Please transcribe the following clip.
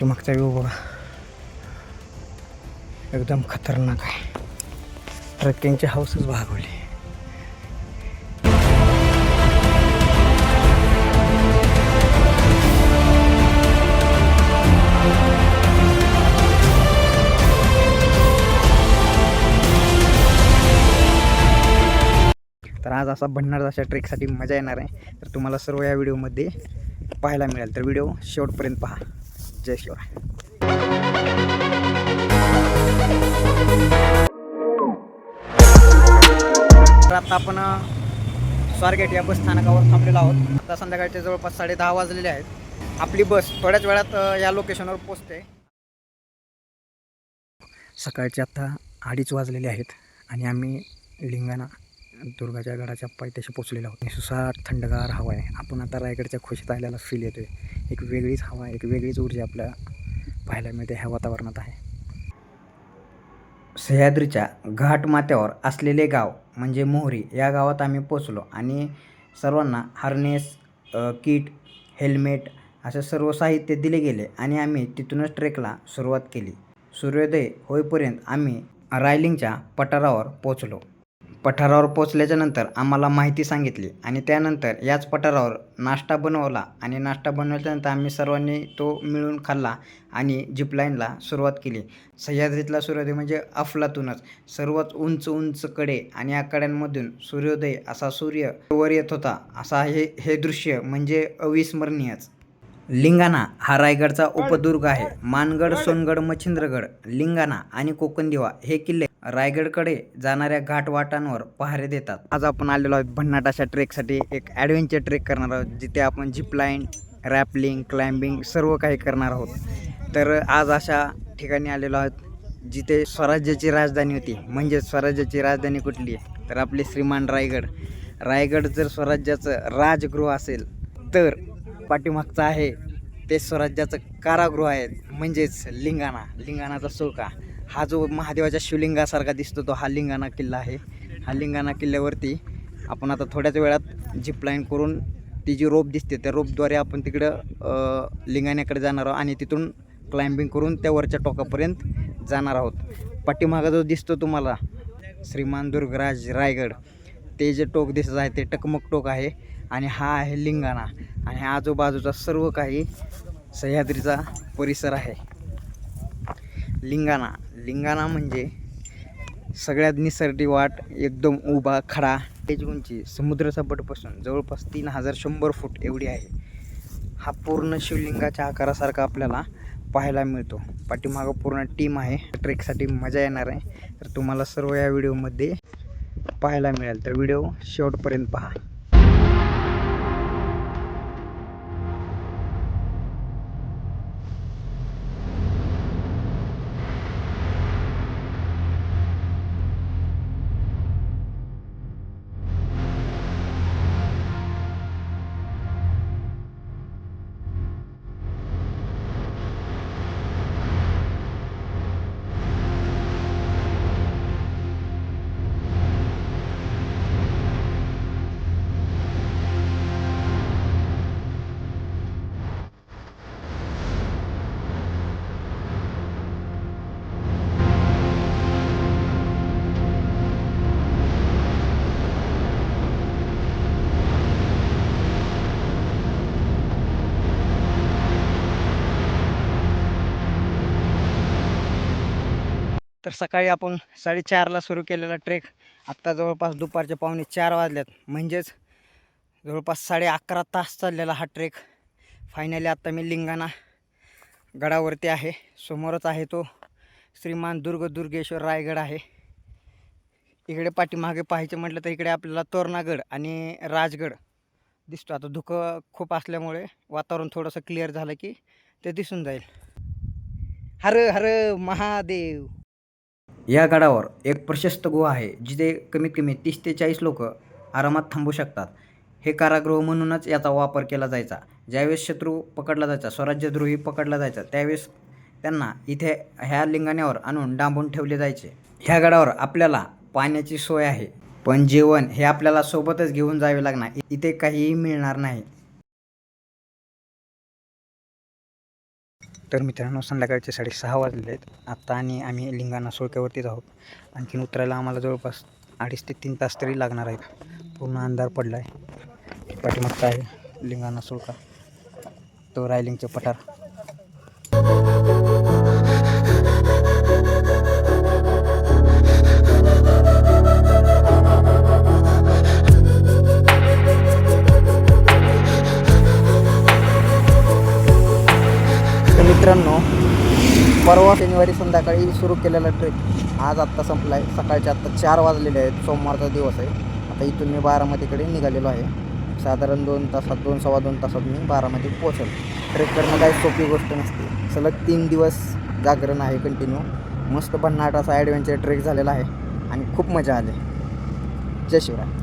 पाठीमागचा व्यू बघा. एकदम खतरनाक आहे. ट्रेकिंगची हाऊसच भागवली. तर आज असा भंडार अशा ट्रेकसाठी मजा येणार आहे. तर तुम्हाला सर्व या व्हिडिओमध्ये पाहायला मिळेल. तर व्हिडिओ शेवटपर्यंत पहा. जय शिवाय तर आता आपण स्वारगेट या बस स्थानकावर थांबलेलो आहोत. आता संध्याकाळचे जवळपास साडे दहा वाजलेले आहेत. आपली बस थोड्याच वेळात या लोकेशनवर पोचते सकाळचे आत्ता अडीच वाजलेले आहेत आणि आम्ही लिंगाणा दुर्गाच्या गडाच्या पायथ्याशी पोचलेलो आहोत. सुसाट थंडगार हवा आहे. आपण आता रायगडच्या खुशीत आल्याला फील येतोय. एक वेगळीच हवा एक वेगळीच ऊर्जा आपल्या पाहायला मिळते ह्या वातावरणात आहे. सह्याद्रीच्या घाटमाथ्यावर असलेले गाव म्हणजे मोहरी या गावात आम्ही पोचलो आणि सर्वांना हार्नेस किट हेल्मेट असे सर्व साहित्य दिले गेले आणि आम्ही तिथूनच ट्रेकला सुरुवात केली. सूर्योदय होईपर्यंत आम्ही रायलिंगच्या पठारावर पोचलो पठारावर पोचल्याच्या नंतर आम्हाला माहिती सांगितली आणि त्यानंतर याच पठारावर नाश्ता बनवला आणि नाश्ता बनवल्यानंतर आम्ही सर्वांनी तो मिळून खाल्ला आणि जिपलाईनला सुरुवात केली. सह्याद्रीतला सूर्योदय म्हणजे अफलातूनच. सर्वात उंच उंच कडे आणि या कड्यांमधून सूर्योदय असा सूर्य वर येत होता. असा हे हे दृश्य म्हणजे अविस्मरणीयच. लिंगाणा हा रायगडचा उपदुर्ग आहे. मानगड सोनगड मच्छिंद्रगड लिंगाणा आणि कोकणदिवा हे किल्ले रायगडकडे जाणाऱ्या घाटवाटांवर पहारे देतात. आज आपण आलेलो आहोत भन्नाट अशा ट्रेकसाठी. एक ॲडव्हेंचर ट्रेक करणार आहोत जिथे आपण जिपलाईन रॅपलिंग क्लाइम्बिंग सर्व काही करणार आहोत. तर आज अशा ठिकाणी आलेलो आहोत जिथे स्वराज्याची राजधानी होती. म्हणजे स्वराज्याची राजधानी कुठली? आहे तर आपली श्रीमान रायगड. रायगड जर स्वराज्याचं राजगृह असेल तर पाठीमागचं आहे ते स्वराज्याचं कारागृह आहे म्हणजेच लिंगाणा. लिंगाणाचा सुळका हा जो महादेवाच्या शिवलिंगासारखा दिसतो तो हा लिंगाणा किल्ला आहे. हा लिंगाणा किल्ल्यावरती आपण आता थोड्याच वेळात झिपलाईन करून ती जी रोप दिसते त्या रोपद्वारे आपण तिकडं लिंगाण्याकडे जाणार आहोत आणि तिथून क्लाइम्बिंग करून त्या वरच्या टोकापर्यंत जाणार आहोत. पाठीमागा जो दिसतो तुम्हाला श्रीमान दुर्गराज रायगड ते जे टोक दिसत आहे ते टकमक टोक आहे आणि हा आहे लिंगाणा आणि आजूबाजूचा सर्व काही सह्याद्रीचा परिसर आहे. लिंगाणा. लिंगाणा म्हणजे सगळ्यात निसर्डी वाट एकदम उभा खडा. त्याची उंची समुद्रसपाटीपासून जवळपास तीन हजार शंभर फूट एवढी आहे. हा पूर्ण शिवलिंगाच्या आकारासारखा आपल्याला पाहायला मिळतो. पाठीमागं पूर्ण टीम आहे. ट्रेकसाठी मजा येणार आहे. तर तुम्हाला सर्व या व्हिडिओमध्ये पाहायला मिळेल. तर व्हिडिओ शेवटपर्यंत पहा. तर सकाळी आपण साडेचारला सुरू केलेला ट्रेक आत्ता जवळपास दुपारचे पावणे चार वाजल्यात म्हणजेच जवळपास साडे अकरा तास चाललेला हा ट्रेक फायनली आत्ता मी लिंगाणा गडावरती आहे. समोरच आहे तो श्रीमान दुर्ग दुर्गेश्वर रायगड आहे. इकडे पाठीमागे पाहायचे म्हटलं तर इकडे आपल्याला तोरणागड आणि राजगड दिसतो. आता धुकं खूप असल्यामुळे वातावरण थोडंसं क्लिअर झालं की ते दिसून जाईल. हर हर महादेव. या गडावर एक प्रशस्त गुहा आहे जिथे कमीत कमी तीस ते चाळीस लोक आरामात थांबू शकतात. हे कारागृह म्हणूनच याचा वापर केला जायचा. ज्यावेळेस शत्रू पकडला जायचा स्वराज्यद्रोही पकडला जायचा त्यावेळेस त्यांना इथे ह्या लिंगाण्यावर आणून डांबून ठेवले जायचे. ह्या गडावर आपल्याला पाण्याची सोय आहे पण जेवण हे आपल्याला सोबतच घेऊन जावे लागणार. इथे काहीही मिळणार नाही. तर मित्रांनो संध्याकाळचे साडेसहा वाजले आहेत. आत्ता आणि आम्ही लिंगाणा सुळक्यावरतीच आहोत. आणखीन उतरायला आम्हाला जवळपास अडीच ते तीन तास तरी लागणार आहेत. पूर्ण अंधार पडला आहे पाठीमागचा आहे लिंगाणा सुळका. तो रायलिंगचे पठार. परवा शनिवारी संध्याकाळी सुरू केलेला ट्रेक आज आत्ता संपला आहे सकाळचे आत्ता चार वाजलेले आहेत. सोमवारचा दिवस आहे. आता इथून मी बारामतीकडे निघालेलो आहे. साधारण दोन तासात दोन सव्वा दोन तासात मी बारामती पोहोचेल. ट्रेक करणं काही सोपी गोष्ट नसते. सलग तीन दिवस जागरण आहे कंटिन्यू मस्त भन्नाट असा ॲडव्हेंचर ट्रेक झालेला आहे. आणि खूप मजा आली. जय शिवराय.